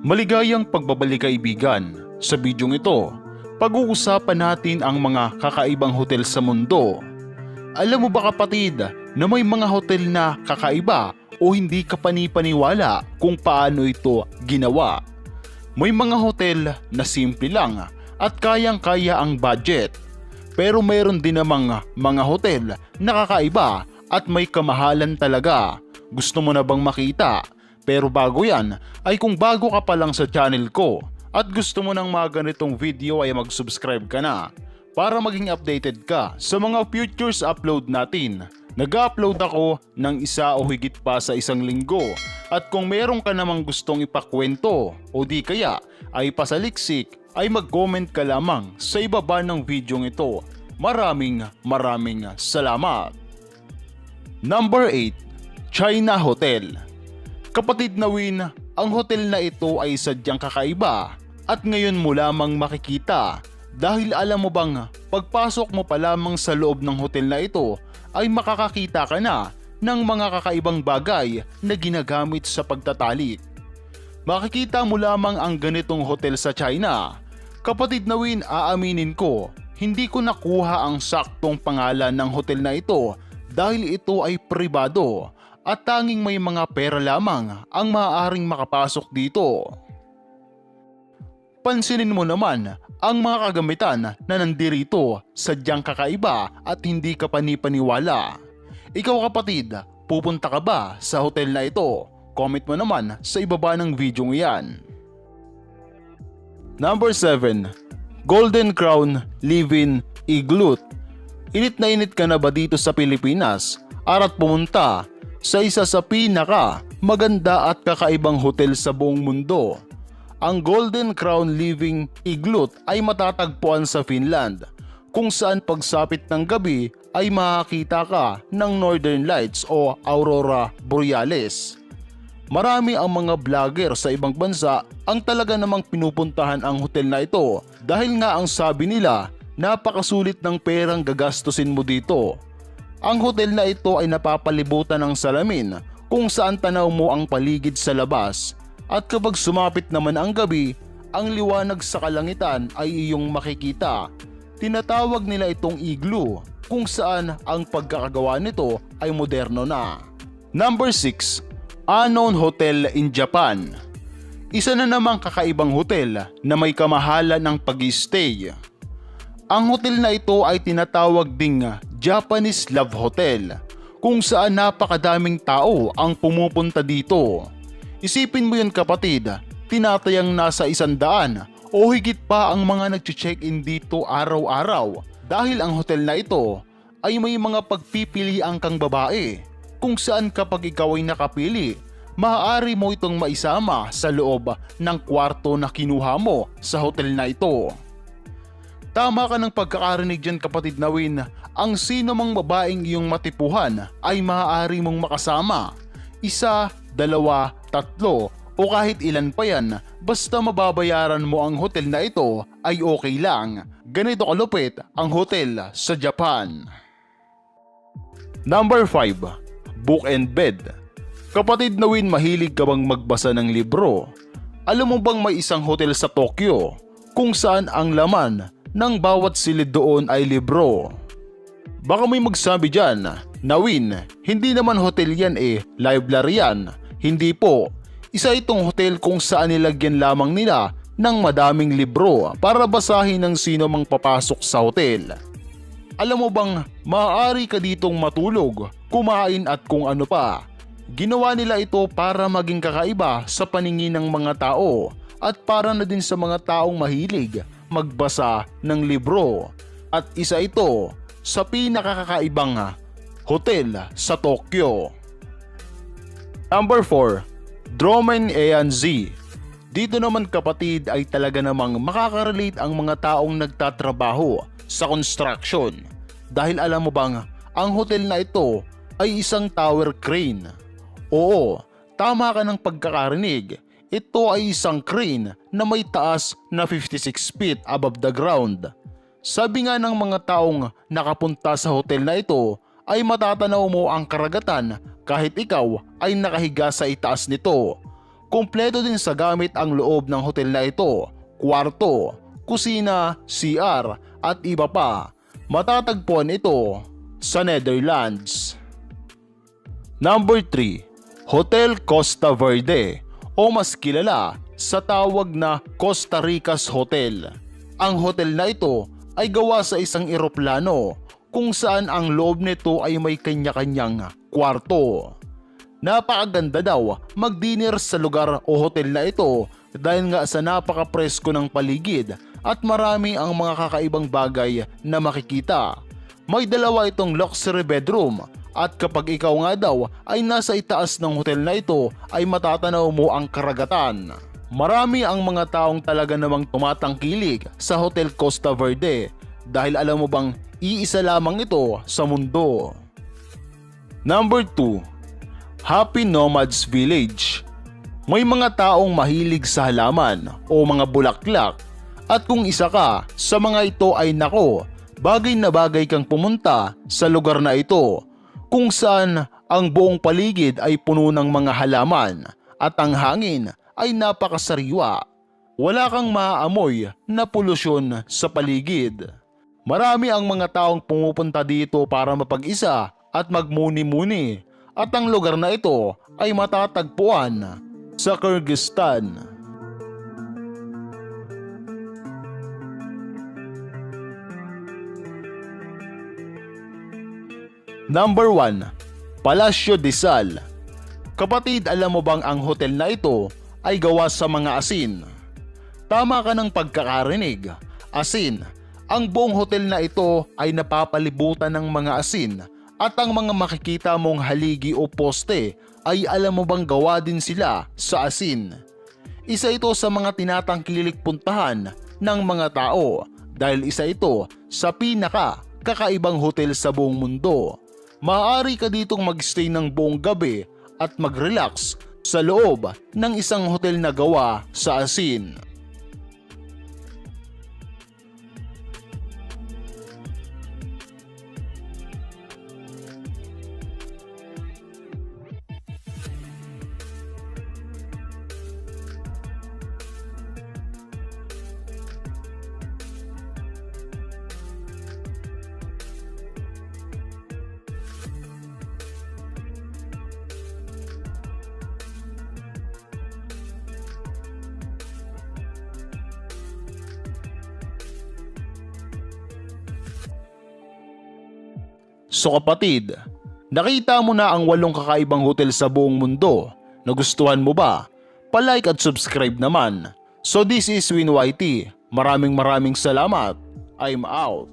Maligayang pagbabalik kaibigan. Sa bidyong ito, pag-uusapan natin ang mga kakaibang hotel sa mundo. Alam mo ba kapatid na may mga hotel na kakaiba o hindi ka panipaniwala kung paano ito ginawa? May mga hotel na simple lang at kayang-kaya ang budget. Pero mayroon din namang mga hotel na kakaiba at may kamahalan talaga. Gusto mo na bang makita? Pero bago yan, ay kung bago ka pa lang sa channel ko at gusto mo ng mga ganitong video ay mag-subscribe ka na para maging updated ka sa mga futures upload natin. Nag-upload ako ng isa o higit pa sa isang linggo at kung meron ka namang gustong ipakwento o di kaya ay pasaliksik ay mag-comment ka lamang sa ibaba ng video ito. Maraming maraming salamat. Number 8, China Hotel. Kapatid na Win, ang hotel na ito ay sadyang kakaiba at ngayon mo lamang makikita dahil alam mo bang pagpasok mo pa lamang sa loob ng hotel na ito ay makakakita ka na ng mga kakaibang bagay na ginagamit sa pagtatalik. Makikita mo lamang ang ganitong hotel sa China. Kapatid na Win, aaminin ko, hindi ko nakuha ang saktong pangalan ng hotel na ito dahil ito ay pribado at tanging may mga pera lamang ang maaaring makapasok dito. Pansinin mo naman ang mga kagamitan na nandirito sadyang kakaiba at hindi ka panipaniwala. Ikaw kapatid, pupunta ka ba sa hotel na ito? Comment mo naman sa ibaba ng video iyan. Number 7. Golden Crown Live-in Igloo Init na init ka na ba dito sa Pilipinas? Arat pumunta sa isa sa pinaka maganda at kakaibang hotel sa buong mundo. Ang Golden Crown Living Igloo ay matatagpuan sa Finland kung saan pagsapit ng gabi ay makakita ka ng Northern Lights o Aurora Borealis. Marami ang mga vlogger sa ibang bansa ang talaga namang pinupuntahan ang hotel na ito dahil nga ang sabi nila napakasulit ng perang gagastusin mo dito. Ang hotel na ito ay napapalibutan ng salamin kung saan tanaw mo ang paligid sa labas at kapag sumapit naman ang gabi, ang liwanag sa kalangitan ay iyong makikita. Tinatawag nila itong igloo kung saan ang pagkakagawa nito ay moderno na. Number 6. Unknown Hotel in Japan Isa na namang kakaibang hotel na may kamahalan ng pag-stay. Ang hotel na ito ay tinatawag ding Japanese Love Hotel kung saan napakadaming tao ang pumupunta dito. Isipin mo yun kapatid, tinatayang nasa isandaan o higit pa ang mga nag-check-in dito araw-araw dahil ang hotel na ito ay may mga pagpipilian kang babae kung saan kapag ikaw ay nakapili, maaari mo itong maisama sa loob ng kwarto na kinuha mo sa hotel na ito. Tama ka ng pagkakarinig dyan kapatid na Win, ang sino mang babaeng iyong matipuhan ay maaari mong makasama. Isa, dalawa, tatlo o kahit ilan pa yan basta mababayaran mo ang hotel na ito ay okay lang. Ganito kalupit ang hotel sa Japan. Number 5. Book and Bed Kapatid na Win, mahilig ka bang magbasa ng libro? Alam mo bang may isang hotel sa Tokyo kung saan ang laman ng bawat silid doon ay libro. Baka may magsabi dyan, Nawin, hindi naman hotel yan eh, library yan. Hindi po, isa itong hotel kung saan nilagyan lamang nila ng madaming libro para basahin ng sino mang papasok sa hotel. Alam mo bang maaari ka ditong matulog, kumain at kung ano pa. Ginawa nila ito para maging kakaiba sa paningin ng mga tao at para na din sa mga taong mahilig magbasa ng libro at isa ito sa pinakakakaibang hotel sa Tokyo. Number 4, Dromen Z. Dito naman kapatid ay talaga namang makakarelate ang mga taong nagtatrabaho sa construction dahil alam mo bang ang hotel na ito ay isang tower crane. Oo, tama ka ng pagkakarinig ito ay isang crane na may taas na 56 feet above the ground. Sabi nga ng mga taong nakapunta sa hotel na ito ay matatanaw mo ang karagatan kahit ikaw ay nakahiga sa itaas nito. Kompleto din sa gamit ang loob ng hotel na ito, kwarto, kusina, CR at iba pa. Matatagpuan ito sa Netherlands. Number 3, Hotel Costa Verde o mas kilala sa tawag na Costa Ricas Hotel. Ang hotel na ito ay gawa sa isang eroplano kung saan ang loob nito ay may kanya-kanyang kwarto. Napakaganda daw mag-dinner sa lugar o hotel na ito dahil nga sa napaka-presko ng paligid at marami ang mga kakaibang bagay na makikita. May dalawa itong luxury bedroom at kapag ikaw nga daw ay nasa itaas ng hotel na ito ay matatanaw mo ang karagatan. Marami ang mga taong talaga namang tumatangkilik sa Hotel Costa Verde dahil alam mo bang iisa lamang ito sa mundo. Number 2 Happy Nomads Village. May mga taong mahilig sa halaman o mga bulaklak at kung isa ka sa mga ito ay nako, bagay na bagay kang pumunta sa lugar na ito kung saan ang buong paligid ay puno ng mga halaman at ang hangin ay napakasariwa. Wala kang maaamoy na polusyon sa paligid. Marami ang mga taong pumupunta dito para mapag-isa at magmuni-muni at ang lugar na ito ay matatagpuan sa Kyrgyzstan. Number 1. Palacio de Sal Kapatid, alam mo bang ang hotel na ito ay gawa sa mga asin? Tama ka ng pagkakarinig. Asin, ang buong hotel na ito ay napapalibutan ng mga asin at ang mga makikita mong haligi o poste ay alam mo bang gawa din sila sa asin. Isa ito sa mga tinatangkilik puntahan ng mga tao dahil isa ito sa pinaka kakaibang hotel sa buong mundo. Maaari ka ditong magstay ng buong gabi at mag-relax sa loob ng isang hotel na gawa sa asin. So kapatid, nakita mo na ang walong kakaibang hotel sa buong mundo. Nagustuhan mo ba? Palike at subscribe naman. So this is Win YT. Maraming maraming salamat. I'm out.